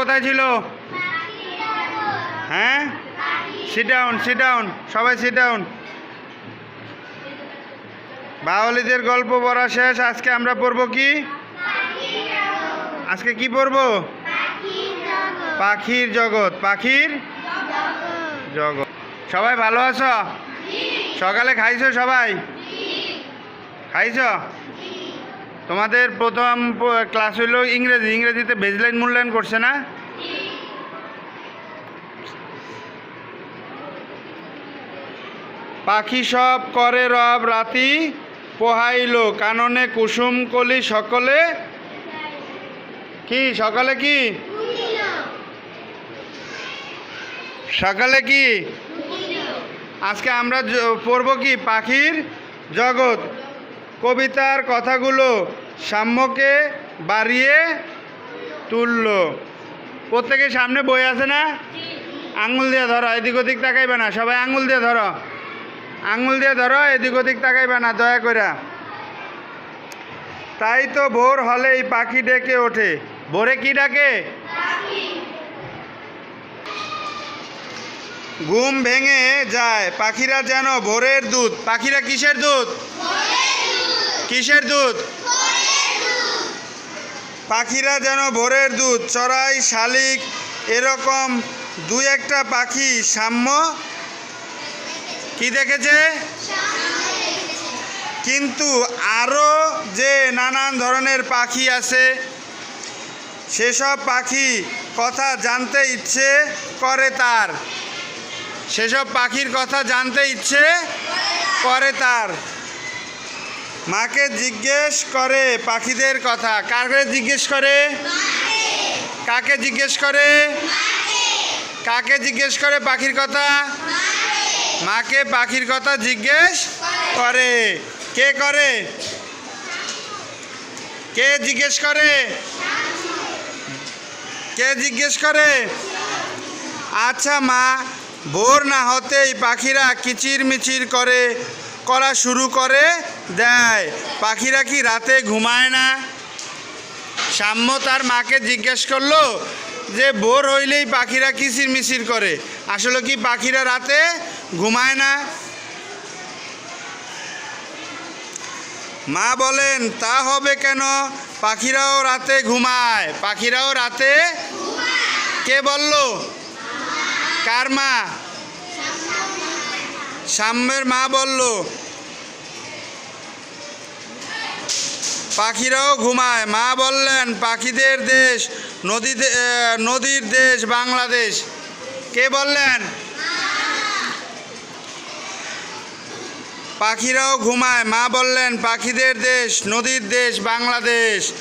কোথায় ছিল? হ্যাঁ? সিট ডাউন সিট ডাউন সবাই সিট ডাউন বাওয়ালিদের গল্প পড়া শেষ। আজকে আমরা পড়ব কি? আজকে কি পড়ব? পাখির জগৎ। পাখির জগৎ। সবাই ভালো আছো? সকালে খাইছো সবাই? খাইছো? তোমাদের প্রথম ক্লাস হইল ইংরেজি। ইংরেজিতে বেজলাইন মূল্যায়ন করছে না? পাখি সব করে রব রাতি, পোহাইল কাননে কুসুম কলি সকলে। কি, সকালে কি? সকালে কি? আজকে আমরা পড়ব কি? পাখির জগৎ। কবিতার কথাগুলো সাম্যকে বাড়িয়ে তুলল। প্রত্যেকের সামনে বই আছে না? আঙুল দিয়ে ধরো, এদিক ওদিক তাকাইবে না। সবাই আঙুল দিয়ে ধরো। আঙুল দিয়ে ধরো, এদিক ওদিক তাকাইবে না, দয়া করে তাই তো ভোর হলেই পাখি ডেকে ওঠে। ভোরে কি ডাকে? ঘুম ভেঙে যায়। পাখিরা যেন ভোরের দুধ। পাখিরা কিসের দুধ? কিসের দুধ? পাখিরা যেন ভোরের দুধ, চড়াই, শালিক, এরকম দু একটা পাখি সাম্য? কি দেখেছে? কিন্তু আরও যে নানান ধরনের পাখি আছে, সেসব পাখি কথা জানতে ইচ্ছে করে তার। সেসব পাখির কথা জানতে ইচ্ছে করে তার। মাকে জিজ্ঞেস করে পাখিদের কথা। কাকে জিজ্ঞেস করে? কাকে জিজ্ঞেস করে? কাকে জিজ্ঞেস করে পাখির কথা? মাকে পাখির কথা জিজ্ঞেস করে। কে করে? কে জিজ্ঞেস করে? কে জিজ্ঞেস করে? আচ্ছা মা, ভোর না হতেই পাখিরা কিচির মিচির করে করা শুরু করে দেয়। পাখিরা কি রাতে ঘুমায় না? সাম্য তার মাকে জিজ্ঞেস করল যে, বোর হইলেই পাখিরা কিচির মিচির করে? আসলে কি পাখিরা রাতে ঘুমায় না? মা বলেন, তা হবে কেন? পাখিরাও রাতে ঘুমায়। পাখিরাও রাতে কে বলল? কার মা? সাম্যের মা বলল পাখিরাও ঘুমায়। মা বললেন, পাখিদের দেশ, নদীতে নদীর দেশ বাংলাদেশ। কে বললেন? পাখিরাও ঘুমায়। মা বললেন, পাখিদের দেশ, নদীর দেশ বাংলাদেশ।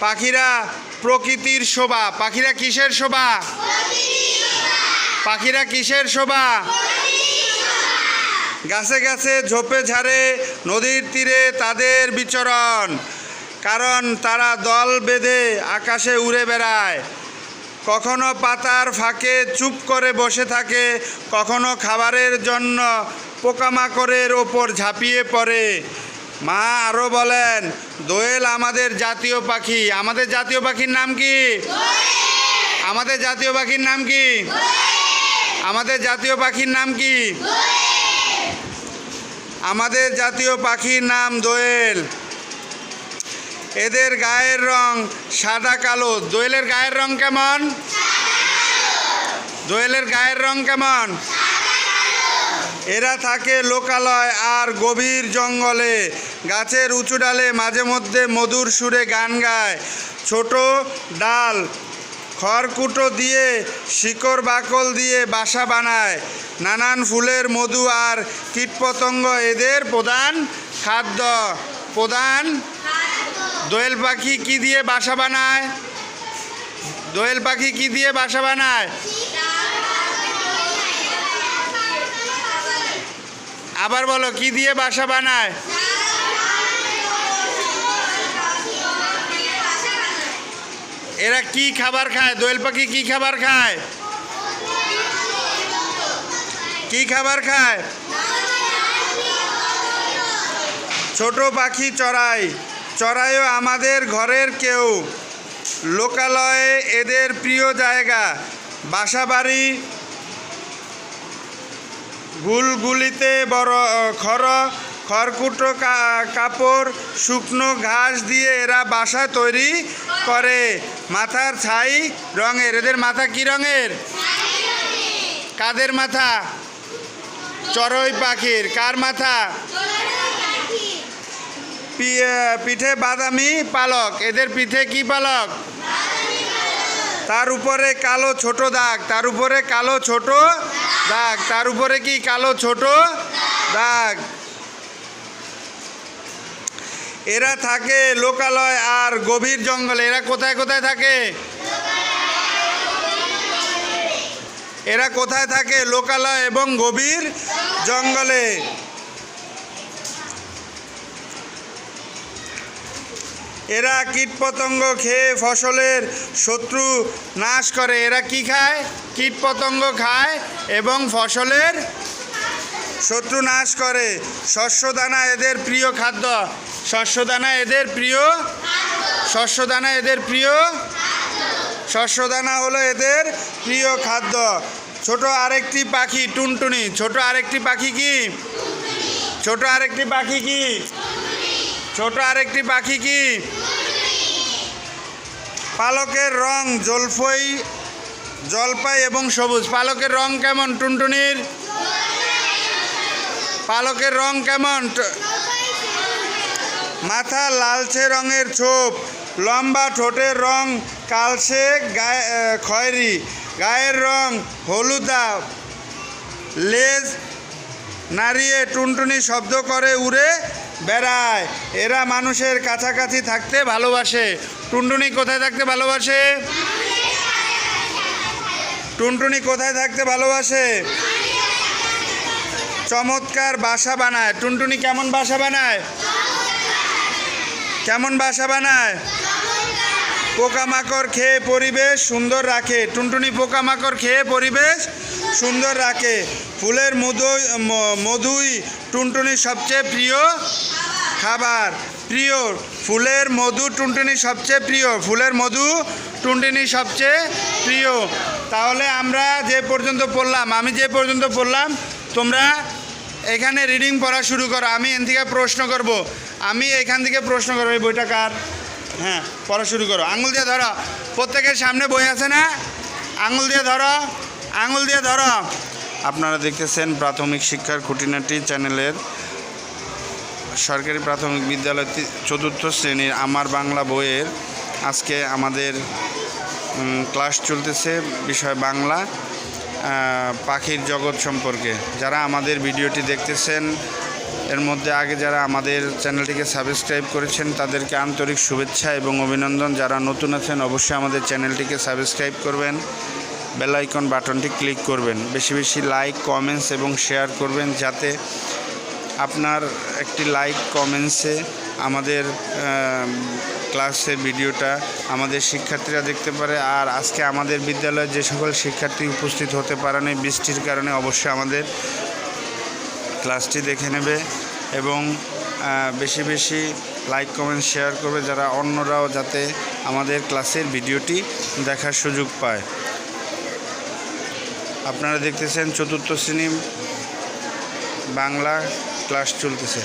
পাখিরা প্রকৃতির শোভা। পাখিরা কিসের শোভা? পাখিরা কিসের শোভা? গাছে গাছে ঝোপে ঝাড়ে, নদীর তীরে তাদের বিচরণ। কারণ তারা দল বেঁধে আকাশে উড়ে বেড়ায়। কখনো পাতার ফাঁকে চুপ করে বসে থাকে কখনো খাবারের জন্য পোকামাকড়ের ওপর ঝাঁপিয়ে পড়ে। মা আরও বলেন দোয়েল আমাদের জাতীয় পাখি। আমাদের জাতীয় পাখির নাম কি? আমাদের জাতীয় পাখির নাম কি? আমাদের জাতীয় পাখির নাম কি? আমাদের জাতীয় পাখির নাম দোয়েল। এদের গায়ের রং সাদা কালো। দোয়েলের গায়ের রং কেমন? দোয়েলের গায়ের রং কেমন? এরা থাকে লোকালয় আর গভীর জঙ্গলে। গাছের উঁচু ডালে মাঝে মধ্যে মধুর সুরে গান গায়। ছোট ডাল খড়কুটো দিয়ে শিকড় বাকল দিয়ে বাসা বানায়। নানান ফুলের মধু আর কীটপতঙ্গ এদের প্রধান খাদ্য, প্রধান দোয়েল পাখি কি দিয়ে বাসা বানায়? দোয়েল পাখি কি দিয়ে বাসা বানায়? আবার বলো, কি দিয়ে বাসা বানায়? এরা কি খাবার খায়? দোয়েল পাখি কি খাবার খায়? কি খাবার খায়? ছোট পাখি চড়াই। চড়াইও আমাদের ঘরের কেউ। লোকালয়ে এদের প্রিয় জায়গা। বাসাবাড়ি, গুলগুলিতে বড় খর খড়কুটো কাপড়, শুকনো ঘাস দিয়ে এরা বাসা তৈরি করে। মাথার ছাই রঙের। এদের মাথা কি রঙের? কাদের মাথা? চড়ই পাখির। কার মাথা? পিঠে বাদামি পালক। এদের পিঠে কি পালক? তার উপরে কালো ছোট দাগ। তার উপরে কালো ছোট দাগ। তার উপরে কি কালো ছোট দাগ? এরা থাকে লোকালয় আর গভীর জঙ্গলে। এরা কোথায় কোথায় থাকে? এরা কোথায় থাকে? লোকালয় এবং গভীর জঙ্গলে। এরা কীটপতঙ্গ খেয়ে ফসলের শত্রু নাশ করে। এরা কি খায়? কীটপতঙ্গ খায় এবং ফসলের শত্রু নাশ করে। শস্যদানা এদের প্রিয় খাদ্য। শস্যদানা এদের প্রিয় শস্যদানা এদের প্রিয় শস্যদানা হলো এদের প্রিয় খাদ্য। ছোট আরেকটি পাখি টুনটুনি। ছোট আরেকটি পাখি কি? ছোট আরেকটি পাখি কি? ছোট আরেকটি পাখি কি? পালকের রং জলফই, জলপাই এবং সবুজ। পালকের রং কেমন, টুনটুনির? পালকের রং কেমন? মাথা লালচে রঙের ছোপ, লম্বা ঠোঁটের রং কালসে গায়ে খয়েরি। গায়ের রং হলুদা, লেজ নাড়িয়ে টুনটুনি শব্দ করে উড়ে বেড়ায়। এরা মানুষের কাছাকাছি থাকতে ভালোবাসে। টুনটুনি কোথায় থাকতে ভালোবাসে? টুনটুনি কোথায় থাকতে ভালোবাসে? চমৎকার বাসা বানায়। টুনটুনি কেমন বাসা বানায়? কেমন বাসা বানায়? পোকামাকড় খেয়ে পরিবেশ সুন্দর রাখে। টুনটুনি পোকামাকড় খেয়ে পরিবেশ সুন্দর রাখে। ফুলের মধু মধুই টুনটুনির সবচেয়ে প্রিয় খাবার। প্রিয় ফুলের মধু টুনটুনি সবচেয়ে প্রিয়। ফুলের মধু টুনটুনি সবচেয়ে প্রিয়। তাহলে আমরা যে পর্যন্ত পড়লাম, আমি যে পর্যন্ত পড়লাম, তোমরা এখানে রিডিং পড়া শুরু করো। আমি এখান থেকে প্রশ্ন করব। আমি এখান থেকে প্রশ্ন করব, এই বইটা কার? হ্যাঁ পড়া শুরু করো। আঙুল দিয়ে ধরো। প্রত্যেকের সামনে বই আছে না? আঙুল দিয়ে ধরো। আঙুল দিয়ে ধরো। আপনারা দেখতেছেন প্রাথমিক শিক্ষার খুঁটিনাটি চ্যানেলের সরকারি প্রাথমিক বিদ্যালয় চতুর্থ শ্রেণির আমার বাংলা বইয়ের আজকে আমাদের ক্লাস চলতেছে বিষয় বাংলা পাখির জগৎ সম্পর্কে। যারা আমাদের ভিডিওটি দেখতেছেন, এর মধ্যে আগে যারা আমাদের চ্যানেলটিকে সাবস্ক্রাইব করেছেন, তাদেরকে আন্তরিক শুভেচ্ছা এবং অভিনন্দন। যারা নতুন আছেন, অবশ্যই আমাদের চ্যানেলটিকে সাবস্ক্রাইব করবেন। বেল আইকন বাটনটি ক্লিক করবেন। বেশি বেশি লাইক কমেন্টস এবং শেয়ার করবেন যাতে আপনার একটি লাইক কমেন্টসে আমাদের আম, ক্লাসের ভিডিওটা আমাদের শিক্ষার্থীরা দেখতে পারে। আর আজকে আমাদের বিদ্যালয়ে যে সকল শিক্ষার্থী উপস্থিত হতে পারে পারেনি বৃষ্টির কারণে অবশ্যই আমাদের ক্লাসটি দেখে নেবে এবং বেশি বেশি লাইক কমেন্ট শেয়ার করবে যারা অন্যরাও যাতে আমাদের ক্লাসের ভিডিওটি দেখার সুযোগ পায়। আপনারা দেখতেছেন চতুর্থ শ্রেণি বাংলা ক্লাস চলতেছে।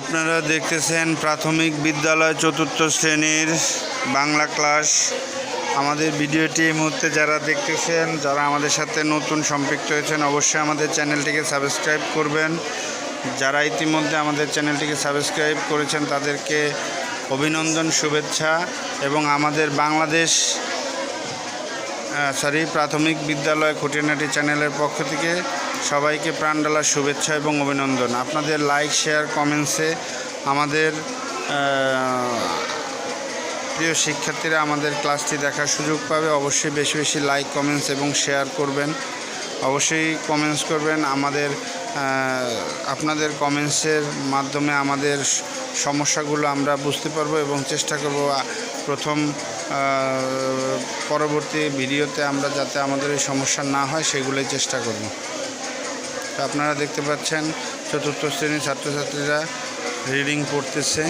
আপনারা দেখতেছেন প্রাথমিক বিদ্যালয় চতুর্থ শ্রেণির বাংলা ক্লাস। আমাদের ভিডিওটি এই মুহূর্তে যারা দেখতেছেন, যারা আমাদের সাথে নতুন সম্পৃক্ত হয়েছেন, অবশ্যই আমাদের চ্যানেলটিকে সাবস্ক্রাইব করবেন। যারা ইতিমধ্যে আমাদের চ্যানেলটিকে সাবস্ক্রাইব করেছেন, তাদেরকে অভিনন্দন, শুভেচ্ছা এবং আমাদের বাংলাদেশ সরি প্রাথমিক বিদ্যালয় খুঁটিনাটি চ্যানেলের পক্ষ থেকে সবাইকে প্রাণডালার শুভেচ্ছা এবং অভিনন্দন। আপনাদের লাইক শেয়ার কমেন্টসে আমাদের প্রিয় শিক্ষার্থীরা আমাদের ক্লাসটি দেখার সুযোগ পাবে। অবশ্যই বেশি বেশি লাইক কমেন্টস এবং শেয়ার করবেন। অবশ্যই কমেন্টস করবেন। আমাদের আপনাদের কমেন্টসের মাধ্যমে আমাদের সমস্যাগুলো আমরা বুঝতে পারব এবং চেষ্টা করব প্রথম পরবর্তী ভিডিওতে আমরা যাতে আমাদের এই সমস্যা না হয়, সেগুলোই চেষ্টা করব। আপনারা দেখতে পাচ্ছেন চতুর্থ শ্রেণির ছাত্রছাত্রীরা রিডিং পড়তেছে।